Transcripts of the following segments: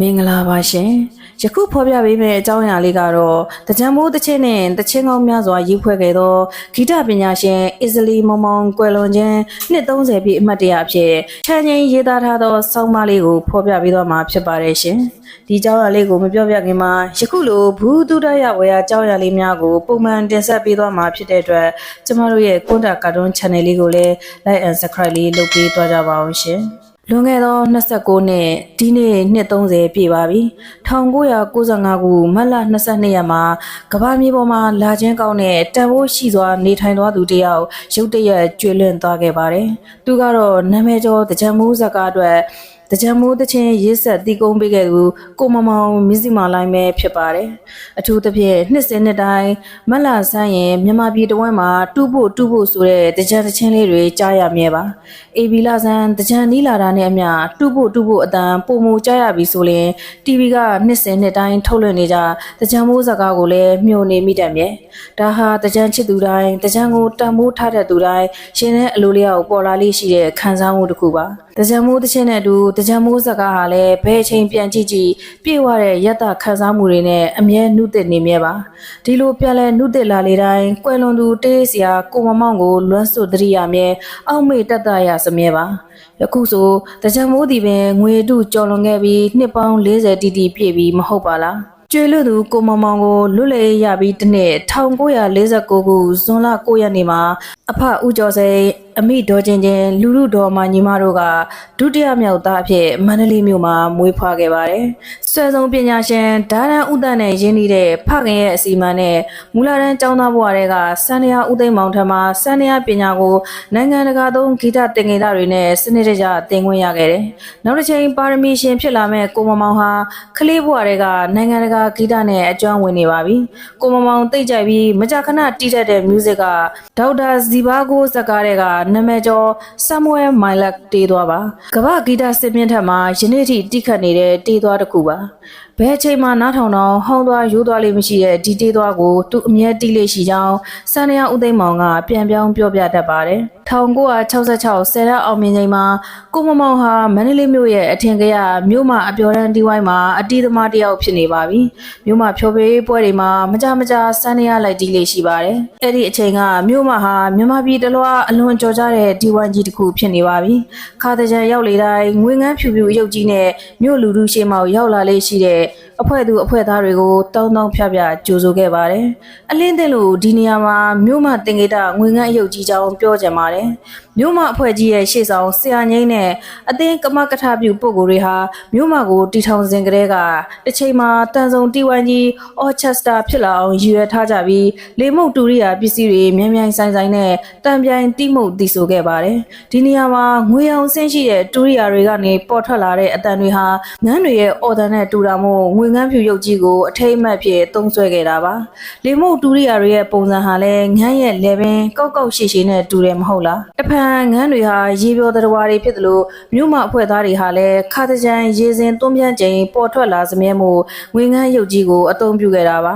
မင်္ဂလာပါရှင်ယခုဖော်ပြပေးမယ့်အကြောင်းအရာလေးကတော့တကြံမိုးတစ်ချင်းနဲ့တချင်းကောင်းများစွာရေးဖွဲ့ခဲ့သောဂီတပညာရှင်အစ္စလီမောင်မောင်ကွယ်လွန်ခြင်းနှစ်30ပြည့်အမှတ်တရအဖြစ်ချမ်းငင်းရေးသားထားသောဆောင်းပါးလေးကိုဖော်ပြပေးသွားမှာဖြစ်ပါတယ်ရှင်ဒီအကြောင်းအရာလေးကိုမပြောပြခင်မှာယခုလိုဘူးတုဒရဝေယအကြောင်းအရာလေးများကိုပုံမှန်တင်ဆက်ပေးသွားမှာဖြစ်တဲ့အတွက်ကျမတို့ရဲ့ကွန်တာကာတွန်း channel လေးကိုလည်း like and subscribe လေးလုပ်ပေးသွားကြပါအောင်ရှင် လွန်ခဲ့သော29နှစ်ဒီနေ့နှစ်30ပြည့်ပါပြီ1995ခုမတ်လ22ရက်မှာကမ္ဘာမြေပေါ်မှာလာခြင်းကောင်းတဲ့တန်ဖိုးရှိစွာနေထိုင်သွားသူတစ်ယောက်ရုတ်တရက်ကျွေလွင့်သွားခဲ့ပါတယ်သူကတော့နာမည်ကျော်တကြံမိုးဇာတ်ကားအတွက် တကြံမိုးတချင်းရေးဆက်တီးကုန်းပေးခဲ့သူကိုမမောင်မစ္စည်းမာလိုင်းပဲဖြစ်ပါတယ်အထူးသဖြင့်နှစ်စဉ်နှစ်တိုင်းမတ်လဆန်းရင်မြန်မာပြည်တဝန်းမှာတူဖို့တူဖို့ဆိုတဲ့တကြံတချင်းလေးတွေကြားရမြဲပါအေဘီလာဆန်းတကြံနီးလာတာနဲ့အမျှတူဖို့တူဖို့အတန်ပုံမူကြားရပြီဆိုရင် TV ကနှစ်စဉ်နှစ်တိုင်းထုတ်လွှင့်နေကြတကြံမိုးစကားကိုလည်းမျှော်နေမိတတ်မြဲဒါဟာတကြံချစ်သူတိုင်းတကြံကိုတန်မိုးထားတဲ့သူတိုင်းရှင်တဲ့အလိုလျောက်ပေါ်လာလေးရှိတဲ့ခံစားမှုတစ်ခုပါ တကြံမိုးတစ်ချင်းနဲ့အတူတကြံမိုးစကားဟာလည်းဘယ်အချိန်ပြန်ကြည့်ကြည့်ပြေဝတဲ့ယတ္တခံစားမှုတွေနဲ့အမြဲနှုတ်သက်နေမြဲပါဒီလိုပြန်လဲနှုတ်သက်လာလေတိုင်းကွယ်လွန်သူတေးစရာကိုမမောင်ကိုလွမ်းစွတ်တရိယာမြဲအောက်မေ့တတ်တရစမြဲပါယခုဆိုတကြံမိုးဒီပင်ငွေတုကြော်လွန်ခဲ့ပြီးနှစ်ပေါင်း40တိတိပြည့်ပြီးမဟုတ်ပါလားကျွေလွတ်သူကိုမမောင်ကိုလွတ်လည်ရပြီးတစ်နှစ်1949ခုဇွန်လ9ရက်နေ့မှာအဖဦးကျော်စိန် အမိဒေါ်ချင်းချင်းလူလူတော်မညီမတို့ကဒုတိယမြောက်သားအဖြစ်မန္တလေးမြို့မှာမွေးဖွားခဲ့ပါတယ်။ဆွဲဆုံးပညာရှင်ဒါရန်ဥဒ္ဒနဲ့ရင်းနှီးတဲ့ဖခင်ရဲ့အစီအမံနဲ့မူလာတန်းကျောင်းသားဘဝတွေကစန္ဒယာဥသိမ်းမောင်ထံမှာစန္ဒယာပညာကိုနိုင်ငံတကာသုံးဂီတတင်ငယ်သားတွေနဲ့စနစ်တကျသင်ခွင့်ရခဲ့တယ်။နောက်တစ်ချိန်ပါရမီရှင်ဖြစ်လာမဲ့ကိုမမောင်ဟာကလေးဘဝတွေကနိုင်ငံတကာဂီတနဲ့အကျွမ်းဝင်နေပါပြီ။ကိုမမောင်သိကြိုက်ပြီးမကြာခဏတီးတတ်တဲ့ music ကဒေါက်တာဇီဘာကိုဇက်ကားတွေကနာမည်ကျော် Samuel Milak တေးသွားပါကမ္ဘာဂီတစစ်မြင့်ထက်မှာယနေ့ထိတိခတ်နေတဲ့တေးသွားတစ်ခုပါဘယ်အချိန်မှနားထောင်တော့ဟောင်းသွားရိုးသွားလေးမရှိတဲ့ဒီတေးသွားကိုသူအမြဲတီးလေးရှိကြောင်းစန္ဒယာဦးသိမ်းမောင်ကပြန်ပြောင်းပြောပြတတ်ပါတယ် 1966ဆယ်ရက်အောင်မြင်ချိန်မှာကိုမမောင်ဟာမန္တလေးမြို့ရဲ့အထင်ကရမြို့မှာအပျော်တန်းတီးဝိုင်းမှာအတီးသမားတစ်ယောက်ဖြစ်နေပါပြီမြို့မှာဖြောပေးပွဲတွေမှာမကြမကြစန္ဒယာလိုက်တီးလေးရှိပါတယ်အဲ့ဒီအချိန်ကမြို့မှာဟာမြန်မာပြည်တလွှာအလွန်ကြော်ကြတဲ့ဒီဝိုင်းကြီးတစ်ခုဖြစ်နေပါပြီခါတကြံရောက်လေတိုင်းငွေငန်းဖြူဖြူရုပ်ကြီးနဲ့မြို့လူလူရှေ့မှောက်ရောက်လာလေးရှိတဲ့ အဖွဲ့သူအဖွဲ့သားတွေကိုတောင်းတောင်းဖြဖြကြိုဆိုခဲ့ပါတယ်အလင်းသိလို့ဒီနေရာမှာမြို့မှာတင်ကေတာငွေငန်းအယုတ်ကြီးကြောင်းပြောကြပါတယ် မြို့မှာအဖွဲ့ကြီးရဲ့ရှေ့ဆောင်ဆရာငိမ့်နဲ့အသင်းကမကထပြုပုဂ္ဂိုလ်တွေဟာမြို့မှာကိုတီထောင်စဉ်ကတည်းကတစ်ချိန်မှာတန်ဆုံတီဝိုင်းကြီးအော်ချက်စတာဖြစ်လာအောင်ရည်ရွယ်ထားကြပြီးလေမုတ်တူရိယာပစ္စည်းတွေမြန်မြန်ဆိုင်ဆိုင်နဲ့တံပြိုင်တိမုတ်တီဆိုခဲ့ပါတယ်ဒီနေရာမှာငွေအောင်ဆင်းရှိတဲ့တူရိယာတွေကနေပေါ်ထွက်လာတဲ့အတန်တွေဟာငန်းတွေရဲ့အော်တန်နဲ့တူတာမို့ငွေငန်းဖြူရုပ်ကြီးကိုအထိမ့်အမှတ်ဖြစ်သုံးဆွဲခဲ့တာပါလေမုတ်တူရိယာတွေရဲ့ပုံစံဟာလည်းငန်းရဲ့လေပင်ကောက်ကောက်ရှည်ရှည်နဲ့တူတယ်မဟုတ်လားတဖန်ငန်းတွေဟာရေပျော်သတ္တဝါတွေဖြစ်သလိုမြို့မအဖွဲ့သားတွေဟာလည်းခါတကြံရေစင်သွန်းပြန့်ချိန်ပေါ်ထွက်လာစမြဲမှုငွေငန်းရုပ်ကြီးကိုအသုံးပြုခဲ့တာပါ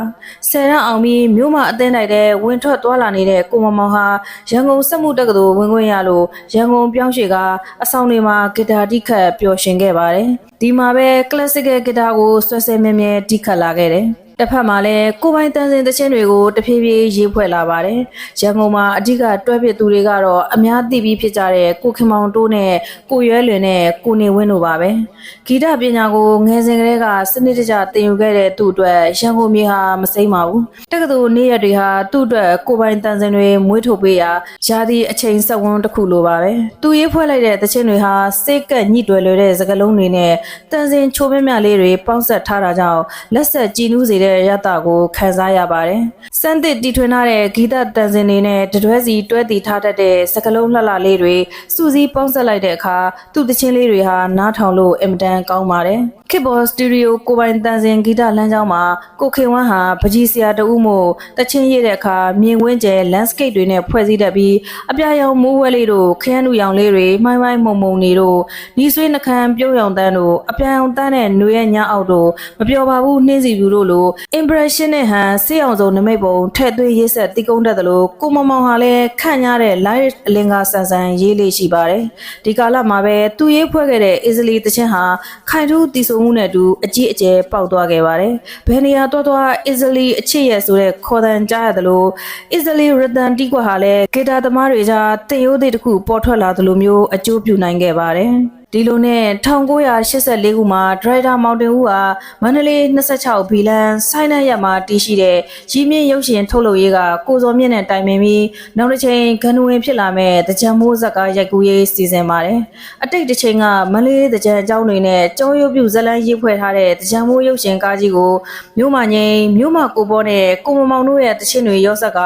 ဆယ်ရန်အောင်ပြီးမြို့မအသင်းတိုက်တဲ့ဝင်ထွက်သွားလာနေတဲ့ကိုမမောင်ဟာရန်ကုန်စက်မှုတက္ကသိုလ်ဝင်ခွင့်ရလို့ရန်ကုန်ပြောင်းရွှေ့ကအဆောင်တွေမှာဂီတာတိခတ်ပျော်ရွှင်ခဲ့ပါတယ်ဒီမှာပဲ classical guitar ကိုဆွဲဆွဲမြဲမြဲတိခတ်လာခဲ့တယ် တစ်ဖက်မှာလည်းကိုပိုင်တန်းစင်တခြင်းတွေကိုတဖြည်းဖြည်းရေးဖွဲ့လာပါတယ်။ရန်ကုန်မှာအဓိကတွဲပစ်သူတွေကတော့အများသိပြီးဖြစ်ကြတဲ့ကိုခင်မောင်တိုးနဲ့ကိုရွဲလွင်နဲ့ကိုနေဝင်းတို့ပါပဲ။ဂီတပညာကိုငယ်စဉ်ကတည်းကစနစ်တကျသင်ယူခဲ့တဲ့သူ့အတွက်ရန်ကုန်မြို့ဟာမစိမ့်ပါဘူး။တက္ကသိုလ်နေ့ရက်တွေဟာသူ့အတွက်ကိုပိုင်တန်းစင်တွေမွေးထုတ်ပေးရာယာသီအချိန်ဆက်ဝန်းတစ်ခုလိုပါပဲ။သူရေးဖွဲ့လိုက်တဲ့တခြင်းတွေဟာစိတ်ကက်ညှိတွယ်လွယ်တဲ့စကားလုံးတွေနဲ့တန်းစင်ချိုးမြမြလေးတွေပေါင်းဆက်ထားတာကြောင့်လက်ဆက်ကြည်နူးစေတဲ့ရတကိုခံစားရပါတယ်။စမ်းသစ်တီထွင်ထားတဲ့ဂီတတန်စင်တွေနဲ့တတွဲစီတွဲတီထားတတ်တဲ့စကလုံးလှလှလေးတွေစူးစီးပေါင်းဆက်လိုက်တဲ့အခါသူ့တခြင်းလေးတွေဟာနားထောင်လို့အင်မတန်ကောင်းပါတယ်။ Keyboard Studio ကိုပိုင်တန်စင်ဂီတလမ်းကြောင်းမှာကိုခေဝန်းဟာပကြီးဆရာတဦးမို့တချင်းရတဲ့အခါမြင်ဝင်းကျဲ landscape တွေနဲ့ဖွဲ့စည်းတတ်ပြီးအပြာရောင်မိုးဝဲလေးတို့ခရမ်းလူရောင်လေးတွေမှိုင်းမှိုင်းမုံမုံနေတို့နီးဆွေးနှခမ်းပြုံးရောင်တန်းတို့အပြာရောင်တန်းနဲ့နှွေရဲ့ညအောက်တို့မပြောပါဘူးနှင်းစီဘူးတို့လို impression နဲ့ဟန်စေးအောင်စုံနမိတ်ပုံထည့်သွင်းရေးဆက်တီးကုန်းတတ်တယ်လို့ကိုမမောင်ဟာလည်းခန့်ရတဲ့ light အလင်္ကာဆန်ဆန်ရေးလေးရှိပါတယ်ဒီကာလမှာပဲသူရေးဖွဲ့ခဲ့တဲ့ easily တချင်းဟာခိုင်ထူးတီဆိုဆိုမှုနဲ့အတူအကြီးအကျယ်ပေါက်သွားခဲ့ပါတယ်ဘယ်နေရာတော့တော့ easily အချစ်ရဲ့ဆိုတဲ့ခေါ်တန်ကြားရတယ်လို့ easily rhythm တီးကွက်ဟာလည်းဂီတာသမားတွေကြားတင်ရိုးသေးတစ်ခုပေါ်ထွက်လာသလိုမျိုးအကျိုးပြုနိုင်ခဲ့ပါတယ် ဒီလိုနဲ့1984ခုမှာဒရိုက်တာမောင်တင်ဦးဟာမန္တလေး26ဘီလန်ဆိုင်းနက်ရက်မှာတည်ရှိတဲ့ရင်းမြင့်ရုပ်ရှင်ထုတ်လုပ်ရေးကကိုစောမြင့်နဲ့တိုင်ပင်ပြီးနောက်တစ်ချိန်ဂန်နဝင်ဖြစ်လာမဲ့တကြံမိုးဇက်ကားရိုက်ကူးရေးစီစဉ်ပါတယ်။အတိတ်တစ်ချိန်ကမန္တလေးတကြံအကြောင်းတွေနဲ့ကျောင်းရုပ်ပြုဇက်လန်းရေးဖွဲ့ထားတဲ့တကြံမိုးရုပ်ရှင်ကားကြီးကိုမြို့မငိန်မြို့မကိုပေါ်နဲ့ကိုမမောင်တို့ရဲ့တချင်းတွေရော့ဆက်က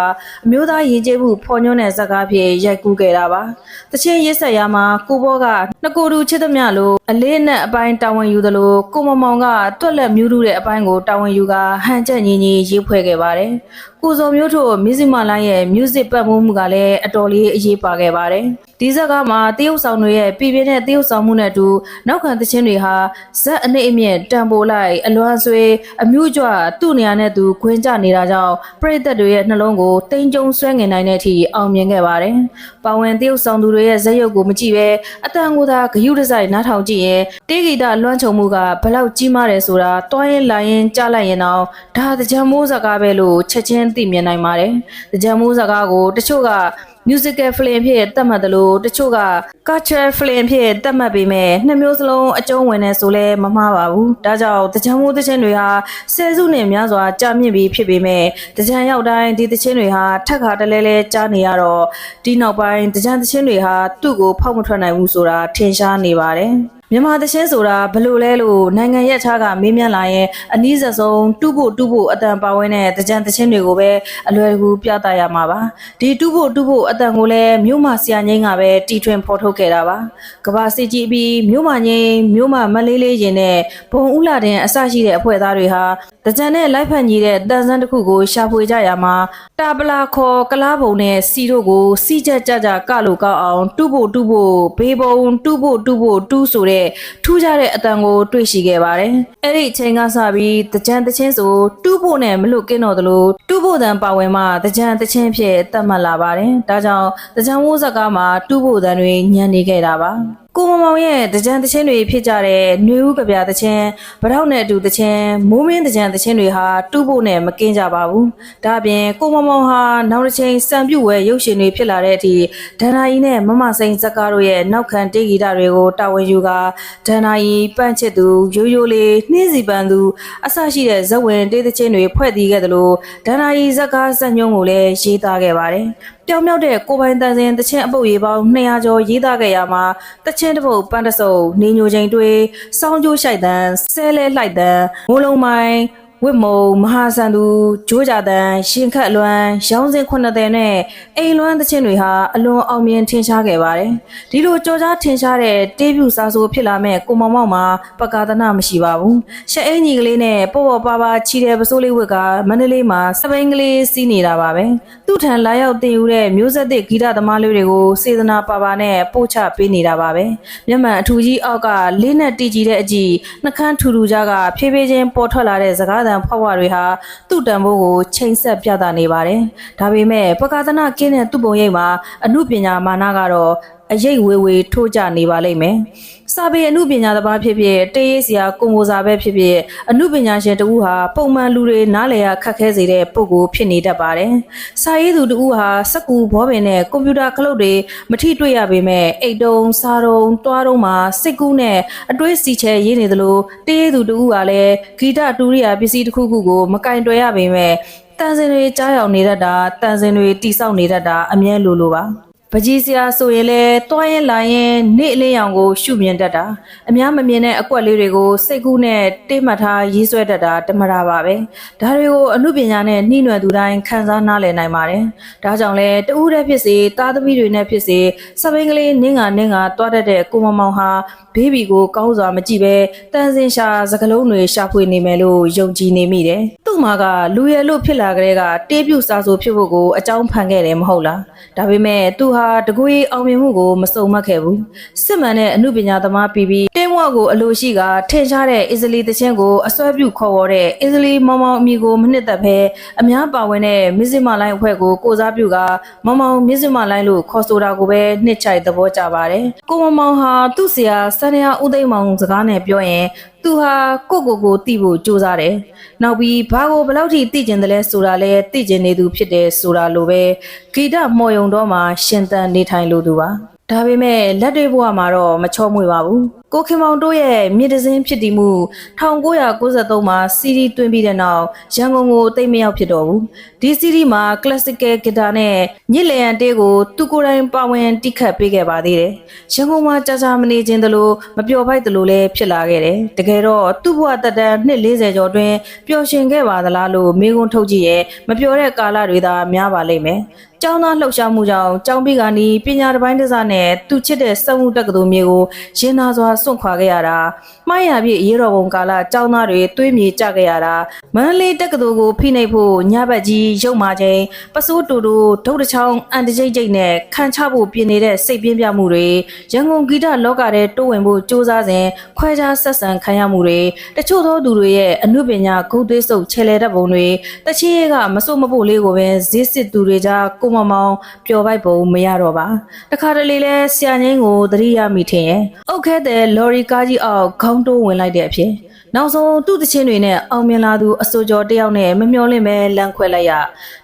အမျိုးသားရည်ကြည်မှုဖော်ညွှန်းတဲ့ဇက်ကားဖြစ်ရိုက်ကူးခဲ့တာပါ။တချင်းရစ်ဆက်ရမှာကိုပေါ်ကနှစ်ကိုယ်တူချစ်သမျှလို့အလေးနဲ့အပိုင်းတာဝန်ယူသလိုကိုမမောင်ကတွက်လက်မြူးတူတဲ့အပိုင်းကိုတာဝန်ယူကဟန်ချက်ညီညီရေးဖွဲ့ခဲ့ပါတယ်။ကိုစောမျိုးတို့မီဇီမာလိုင်းရဲ့ music ပတ်မှုမှုကလည်းအတော်လေးအရေးပါခဲ့ပါတယ်။ဒီဇက်ကမှတရုတ်ဆောင်တွေရဲ့ပြည်ပြင်းတဲ့တရုတ်ဆောင်မှုနဲ့အတူနောက်ခံသချင်းတွေဟာဇက်အနှိမ့်အမြင့်တန်ပိုလိုက်အလွမ်းဆွေအမျိုးကြွသူ့နေရာနဲ့သူခွင်းကျနေတာကြောင့်ပရိသတ်တွေရဲ့နှလုံးကိုတိမ်ကြုံဆွဲငင်နိုင်တဲ့အထိအောင်မြင်ခဲ့ပါတယ်။ပါဝင်တရုတ်ဆောင်သူတွေရဲ့ဇက်ရုပ်ကိုမကြည့်ပဲအတန်ကိုသာဂယုတစိုက်နားထောင်ကြည့်ရင်တေဂီတာလွှမ်းခြုံမှုကဘလောက်ကြီးမားတယ်ဆိုတာတွားရင်လာရင်ကြားလိုက်ရင်တော့ဒါတကြံမိုးစကားပဲလို့ချက်ချင်းသိမြင်နိုင်ပါတယ်။တကြံမိုးစကားကိုတချို့က musical film ဖြစ်သတ်မှတ်တယ်လို့တချို့က cultural film ဖြစ်သတ်မှတ်ပေမဲ့နှစ်မျိုးစလုံးအကျုံးဝင်နေဆိုလဲမမှားပါဘူး။ဒါကြောင့်တကြံမိုးသချင်းတွေဟာဆယ်စုနှစ်များစွာကြာမြင့်ပြီးဖြစ်ပေမဲ့တကြံရောက်တိုင်းဒီသချင်းတွေဟာထက်ခါတလဲလဲကြားနေရတော့ဒီနောက်ပိုင်းတကြံသချင်းတွေဟာသူ့ကိုဖောက်မထွက်နိုင်ဘူးဆိုတာထင်ရှားနေပါတယ်။ မြန်မာသချင်းဆိုတာဘလို့လဲလို့နိုင်ငံရက်ခြားကမေးမြန်းလာရင်အနည်းဆက်ဆုံးတူးဖို့တူးဖို့အတန်ပါဝင်တဲ့တကြံသချင်းတွေကိုပဲအလွယ်တကူပြသရမှာပါဒီတူးဖို့တူးဖို့အတန်ကိုလည်းမြို့မဆရာငိမ့်ကပဲတီထွင်ဖော်ထုတ်ခဲ့တာပါကဘာစစ်ကြီးပြီးမြို့မငိမ့်မြို့မမလေးလေးရင်နဲ့ဘုံဥလာတဲ့အစရှိတဲ့အဖွဲ့သားတွေဟာတကြံနဲ့လိုက်ဖက်ညီတဲ့တန်ဆန်းတစ်ခုကိုရှာဖွေကြရမှာ တာပလာခေါ်ကလားဘုံနဲ့စီတို့ကိုစီချက်ကြကြကလို့ကောက်အောင်တူးဖို့တူးဖို့ဘေးဘုံတူးဖို့တူးဖို့တူးဆိုတဲ့ထူးခြားတဲ့အတန်ကိုတွေ့ရှိခဲ့ပါတယ်။အဲ့ဒီအချိန်ကစပြီးတကြံတချင်းဆိုတူးဖို့နဲ့မလွတ်ကင်းတော့သလိုတူးဖို့တန်ပါဝင်မှတကြံတချင်းဖြစ်သတ်မှတ်လာပါတယ်။ဒါကြောင့်တကြံဝိုးဇက်ကားမှာတူးဖို့တန်တွေညံနေခဲ့တာပါ။ ကိုမမောင်ရဲ့တကြံတချင်းတွေဖြစ်ကြတဲ့ຫນွေဦးကဗျာတချင်းဗရောက်နဲ့အတူတချင်းမိုးမင်းတကြံတချင်းတွေဟာတူးဖို့နဲ့မကင်းကြပါဘူး။ဒါအပြင်ကိုမမောင်ဟာနောက်တစ်ချိန်စံပြုတ်ဝဲရုပ်ရှင်တွေဖြစ်လာတဲ့အထိဒန္နာကြီးနဲ့မမစိန်ဇက်ကားတို့ရဲ့နောက်ခံတေးဂီတတွေကိုတာဝန်ယူကဒန္နာကြီးပန့်ချစ်သူရိုးရိုးလေးနှင်းစီပန်းသူအဆရှိတဲ့ဇက်ဝင်တေးတချင်းတွေဖွဲ့တည်ခဲ့သလိုဒန္နာကြီးဇက်ကားစံညုံကိုလည်းရေးသားခဲ့ပါတယ်။ပြောင်းမြောက်တဲ့ကိုပိုင်တန်စင်တချင်းအပုပ်ရေးပေါင်း200ကျော်ရေးသားခဲ့ရမှာတချင်းတစ်ပုတ်ပန်းတစုံနေညိုချိန်တွေးစောင်းကျိုးရှိုက်တန်ဆဲလဲလိုက်တန်မိုးလုံးမိုင်း ဝစ်မုံမဟာဆန်သူဂျိုးကြတန်ရှင်ခတ်လွမ်းရောင်းစင်90နဲ့အိမ်လွမ်းသချင်းတွေဟာအလွန်အောင်မြင်ထင်ရှားခဲ့ပါတယ်ဒီလိုကြော်ကြားထင်ရှားတဲ့တေးပြူစာဆိုဖြစ်လာမဲ့ကိုမောင်မောင်မှာပကာသနာမရှိပါဘူးရှက်အင်းကြီးကလေးနဲ့ပေါ့ပေါ့ပါပါချီတဲ့ပစိုးလေးဝက်ကမန္တလေးမှာစပိန်ကလေးစီးနေတာပါပဲသူ့ထံလာရောက်တင်ယူတဲ့မျိုးဆက်သစ်ဂီတသမားလေးတွေကိုစေတနာပါပါနဲ့ပို့ချပေးနေတာပါပဲမျက်မှန်အထူကြီးအောက်ကလေးနဲ့တီကြည့်တဲ့အကြည့်နှကန်းထူထူကြကဖြည်းဖြည်းချင်းပေါ်ထွက်လာတဲ့စကားသံဖောက်ဝတွေဟာသူ့တန်ဖိုးကိုချိန်ဆက်ပြသနေပါတယ်ဒါပေမဲ့ပကာသနာကင်းတဲ့သူ့ပုံရိပ်မှာအမှုပညာမာနကတော့ အရေးဝေဝေထိုးကြနေပါလိမ့်မယ်။စာပေအမှုပညာတစ်ပါးဖြစ်ဖြစ်တရေးစရာကွန်ကိုစာပဲဖြစ်ဖြစ်အမှုပညာရှင်တဦးဟာပုံမှန်လူတွေနားလည်ရခက်ခဲစေတဲ့ပုံကိုဖြစ်နေတတ်ပါတယ်။စာရေးသူတဦးဟာစက်ကူဘောပင်နဲ့ကွန်ပျူတာခလုတ်တွေမထိတွေ့ရပေမဲ့အိတ်တုံးစားတုံးတွားတုံးမှာစိတ်ကူးနဲ့အတွေးစီချဲရေးနေသလိုတရေးသူတဦးကလည်းဂီတတူရိယာပစ္စည်းတစ်ခုခုကိုမကင်တွယ်ရပေမဲ့တန်စင်တွေကြားရောက်နေတတ်တာတန်စင်တွေတိဆောက်နေတတ်တာအမြဲလိုလိုပါ။ ပကြီးစရာဆိုရင်လည်းတွားရင်လာရင်နေ့အလင်းရောင်ကို ရှုမြင်တတ်တာအများမမြင်တဲ့အကွက်လေးတွေကိုစိတ်ကူးနဲ့တိမှတ်ထားရေးဆွဲတတ်တာတမတာပါပဲဒါတွေကိုအမှုပညာနဲ့နှိမ့်နွယ်သူတိုင်းခံစားနားလည်နိုင်ပါတယ်ဒါကြောင့်လဲတူးတဲ့ဖြစ်စေသားသမီးတွေနဲ့ဖြစ်စေစပိန်ကလေးနင်းငါနင်းငါတွားတတ်တဲ့ကိုမမောင်ဟာဘေဘီကိုကောင်းစွာမကြည့်ပဲတန်စင်ရှာစကလုံးတွေရှာဖွေနေမယ်လို့ယုံကြည်နေမိတယ် သူ့မှာကလူရလို့ဖြစ်လာကြတဲ့ကတေးပြူစာဆိုဖြစ်ဖို့ကိုအကြောင်းဖန်ခဲ့တယ်မဟုတ်လားဒါပေမဲ့သူဟာတကွေးအောင်မြင်မှုကိုမစုံမက်ခဲ့ဘူးစစ်မှန်တဲ့အမှုပညာသမားပြီးပြီးတင်းဝက်ကိုအလိုရှိကထင်ရှားတဲ့အစ္စလီတချင်းကိုအစွဲပြုခေါ်ဝေါ်တဲ့အစ္စလီမောင်မောင်အမည်ကိုမနှစ်သက်ဘဲအများပါဝင်တဲ့မစ္စမလိုင်းအဖွဲ့ကိုကိုစားပြုကမောင်မောင်မစ္စမလိုင်းလို့ခေါ်ဆိုတာကိုပဲနှစ်ချိုက်သဘောကျပါတယ်ကိုမောင်မောင်ဟာသူ့ဆရာစန္ဒယာဦးသိမ်းမောင်စကားနဲ့ပြောရင် သူဟာကိုယ့်ကိုယ်ကိုသိဖို့ကြိုးစားတယ်နောက်ပြီးဘာကိုဘယ်လောက်ထိသိကျင်တယ်လဲဆိုတာလဲသိကျင်နေသူဖြစ်တယ်ဆိုတာလိုပဲဂီတမော်ယုံတော့မှရှင်သန်နေထိုင်လို့သူပါဒါပေမဲ့လက်တွေဘဝမှာတော့မချောမွေ့ပါဘူး ကိုခင်မောင်တို့ရဲ့မြေတစင်းဖြစ်တည်မှု1993မှာစီဒီတွင်ပြီးတဲ့နောက်ရန်ကုန်ကိုတိတ်မရောက်ဖြစ်တော့ဘူးဒီစီဒီမှာ classical guitar နဲ့ညစ်လျံတေးကိုသူကိုယ်တိုင်ပါဝင်တိခတ်ပေးခဲ့ပါသေးတယ်ရန်ကုန်မှာကြာကြာမနေခြင်းတလို့မပျော်ဖိုက်တလို့လည်းဖြစ်လာခဲ့တယ်တကယ်တော့သူ့ဘဝတက်တန်းနှစ်40ကျော်တွင်ပျော်ရွှင်ခဲ့ပါသလားလို့မေးခွန်းထုတ်ကြည့်ရဲ့မပျော်တဲ့ကာလတွေသာများပါလိမ့်မယ်ကျောင်းသားလှုပ်ရှားမှုကြောင့်ကျောင်းပြီးကနီးပညာတစ်ပိုင်းတစ်စနဲ့သူချစ်တဲ့စက်မှုတက္ကသိုလ်မျိုးကိုရင်နာစွာစွန့်ခွာခဲ့ရတာမှားရပြည့်ရေတော်ပုံကာလကျောင်းသားတွေတွေးမြေကြခဲ့ရတာမန္တလေးတက္ကသိုလ်ကိုဖိနှိပ်ဖို့ညဘက်ကြီးရုပ်မာချိန်ပစိုးတူတူဒုတ်တချောင်းအန်တကြိတ်ကြိတ်နဲ့ခံချဖို့ပြင်နေတဲ့စိတ်ပြင်းပြမှုတွေရန်ကုန်ဂီတလောကထဲတိုးဝင်ဖို့စ조사စဉ်ခွဲခြားဆက်ဆံခံရမှုတွေတချို့သောသူတွေရဲ့အမှုပညာဂုတ်သွေးစုပ်ချဲလဲတဲ့ပုံတွေတချီးရဲကမစိုးမဖို့လေးကိုပဲဈေးစစ်သူတွေကြားကိုမမောင်ပျော်ပိုက်ပုံမရတော့ပါတခါတလေလဲဆရာငင်းကိုသတိရမိထင်ရဲ့အုတ်ခဲတဲ့လော်ရီကားကြီးအောက်ခေါင်းတိုးဝင်လိုက်တဲ့အဖြစ် နောက်ဆုံးသူ့တချင်းတွေနဲ့အောင်မြင်လာသူအစိုးကျော်တယောက်နဲ့မမျောလင့်ပဲလမ်းခွဲလိုက်ရ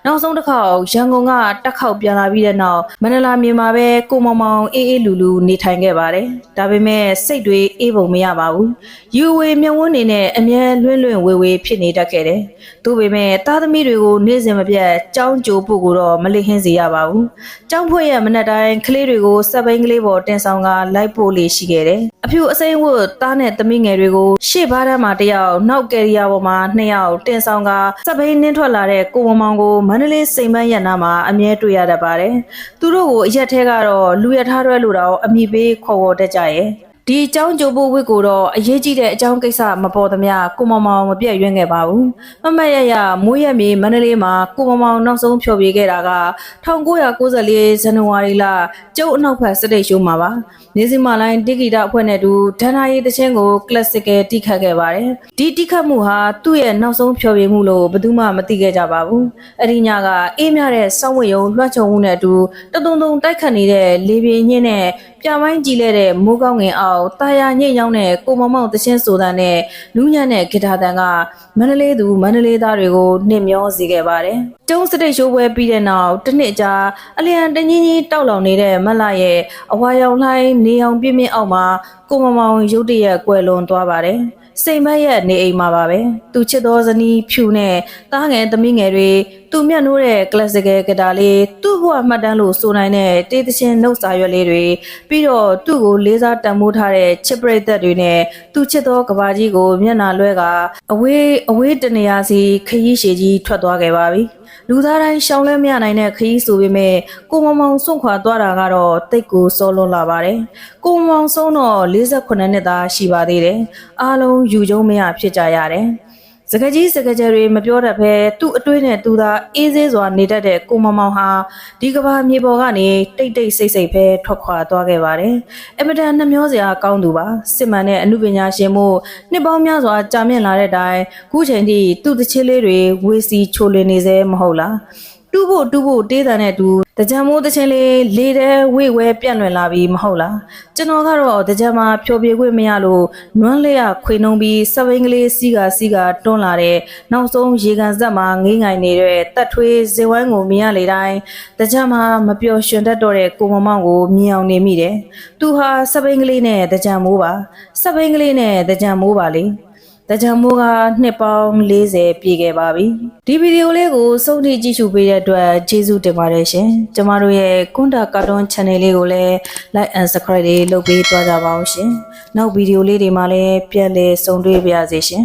နောက်ဆုံးတစ်ခေါက်ရန်ကုန်ကတက်ခေါက်ပြန်လာပြီးတဲ့နောက်မန္တလာမြေမှာပဲကိုမောင်မောင်အေးအေးလူလူနေထိုင်ခဲ့ပါတယ်ဒါပေမဲ့စိတ်တွေအေးပုံမရပါဘူးယူဝေမြဝန်းနေနဲ့အမြဲလွင့်လွင့်ဝေဝေဖြစ်နေတတ်ခဲ့တယ်သူပေမဲ့သားသမီးတွေကိုနေ့စဉ်မပြတ်ကြောင်းကြိုဖို့ကိုတော့မလိဟင်းစေရပါဘူးကြောင်းဖွဲ့ရဲ့မနက်တိုင်းကလေးတွေကိုစက်ဘိန်းကလေးပေါ်တင်ဆောင်ကလိုက်ပို့လေးရှိခဲ့တယ်အဖြူအစိမ်းဝတ်သားနဲ့သမီးငယ်တွေကိုရှေ့ဘားတန်းမှာတစ်ယောက်နောက်ကယ်ရီယာပေါ်မှာနှစ်ယောက်တင်ဆောင်ကစက်ဘိန်းနင်းထွက်လာတဲ့ကိုမမောင်ကိုမန္တလေးစိန်ပန်းရက်နာမှာအမြဲတွေ့ရတတ်ပါတယ်သူတို့ကိုအရက်ထဲကတော့လူရထားရွဲလို့တော့အမိပေးခေါ်ဝေါ်တတ်ကြရဲ့ ဒီအကြောင်းကြိုးဖို့ဝစ်ကိုတော့အရေးကြီးတဲ့အကြောင်းကိစ္စမပေါ်သမျှကိုမမောင်မပြတ်ရွံ့ခဲ့ပါဘူး။မမတ်ရရမိုးရက်မြေမန္တလေးမှာကိုမမောင်နောက်ဆုံးဖြော်ပြခဲ့တာက1994ဇန်နဝါရီလကျုပ်အနောက်ဘက်စတိတ်ရှိုးမှာပါ။နေစီမာလိုင်းတိဂီတာအဖွဲ့နဲ့တူဒဏ္ဍာရီတခြင်းကို classical တိခတ်ခဲ့ပါတယ်။ဒီတိခတ်မှုဟာသူ့ရဲ့နောက်ဆုံးဖြော်ပြမှုလို့ဘယ်သူမှမသိခဲ့ကြပါဘူး။အဲ့ဒီညကအေးမြတဲ့စောင်းဝတ်ယုံလွှတ်ချုံမှုနဲ့အတူတတုံတုံတိုက်ခတ်နေတဲ့လေပြင်းညင်းနဲ့ပြပိုင်းကြည့်လဲတဲ့မိုးကောင်းငင်အောက်တာယာညိတ်ရောင်းတဲ့ကိုမမောင်တချင်းဆိုတဲ့နဲ့နူးညံ့တဲ့ဂီတာတန်ကမန္တလေးသူမန္တလေးသားတွေကိုနှင်မျောစေခဲ့ပါတယ်။ကျုံစတိတ်ရှိုးပွဲပြီးတဲ့နောက်တစ်နှစ်ကြာအလျံတငင်းကြီးတောက်လောင်နေတဲ့မတ်လာရဲ့အဝါရောင်လှိုင်းနေအောင်ပြင်းပြင်းအောက်မှာကိုမမောင်ရုတ်တရက်ကွယ်လွန်သွားပါတယ်။ စိတ်မက်ရဲ့နေအိမ်မှာပါပဲသူချစ်သောဇနီးဖြူနဲ့တားငယ်သမီးငယ်တွေသူမျက်နှိုးတဲ့ classical guitar လေးသူ့ဘဝမှတ်တမ်းလို့ဆိုနိုင်တဲ့တေးသချင်းနှုတ်စာရွက်လေးတွေပြီးတော့သူ့ကိုလေးစားတန်ဖိုးထားတဲ့ချစ်ပရိသတ်တွေနဲ့သူချစ်သောကဘာကြီးကိုမျက်နှာလွှဲကအဝေးအဝေးတနေရာစီခရီးရှည်ကြီးထွက်သွားခဲ့ပါပြီ လူသားတိုင်းရှောင်းလဲမရနိုင်တဲ့ခရီးဆိုပေမဲ့ကိုမမောင်စွန့်ခွာသွားတာကတော့တိတ်ကိုစောလွန်လာပါတယ်ကိုမမောင်ဆုံးတော့48နှစ်သားရှိပါသေးတယ်အားလုံးယူကျုံမရဖြစ်ကြရတယ် စကကြီးစကကြတွေမပြောတတ်ဘဲသူ့အတွေးနဲ့သူသာအေးဆေးစွာနေတတ်တဲ့ကိုမမောင်ဟာဒီကဘာမြေပေါ်ကနေတိတ်တိတ်ဆိတ်ဆိတ်ပဲထွက်ခွာသွားခဲ့ပါတယ်။အမတန်နှမျောစရာကောင်းသူပါစစ်မှန်တဲ့အမှုပညာရှင်မှုနှစ်ပေါင်းများစွာကြာမြင့်လာတဲ့အတိုင်းခုချိန်ထိသူ့တချင်းလေးတွေဝေစီချိုလင်းနေစေမဟုတ်လား။ တူဖို့တူဖို့တေးတန်တဲ့တူတကြံမိုးတချင်းလေးလေတဲ့ဝိဝဲပြန့်လွင်လာပြီးမဟုတ်လားကျွန်တော်ကတော့တကြံမှာဖြောပြေခွင့်မရလို့နွမ်းလေးရခွေနှုံပြီးစပိန်ကလေးစီးကစီးကတွန်းလာတဲ့နောက်ဆုံးရေကန်ဆက်မှာငိမ့်ငိုင်နေတဲ့တက်ထွေးဇေဝိုင်းကိုမြင်ရလေတိုင်းတကြံမှာမပျော်ရွှင်တတ်တော့တဲ့ကိုမမောင်ကိုမြင်အောင်နေမိတယ်သူဟာစပိန်ကလေးနဲ့တကြံမိုးပါစပိန်ကလေးနဲ့တကြံမိုးပါလေ တကြံမိုးကနှစ်ပေါင်း40ပြည့်ခဲ့ပါပြီဒီဗီဒီယိုလေးကိုစုံထိကြည့်ရှုပေးတဲ့အတွက်ကျေးဇူးတင်ပါတယ်ရှင်ကျမတို့ရဲ့ကွန်တာကာတွန်း channel လေးကိုလည်း like and subscribe လေးလုပ်ပေးသွားကြပါအောင်ရှင်နောက်ဗီဒီယိုလေးတွေမှာလည်းပြန်လည်ဆုံတွေ့ပါရစေရှင်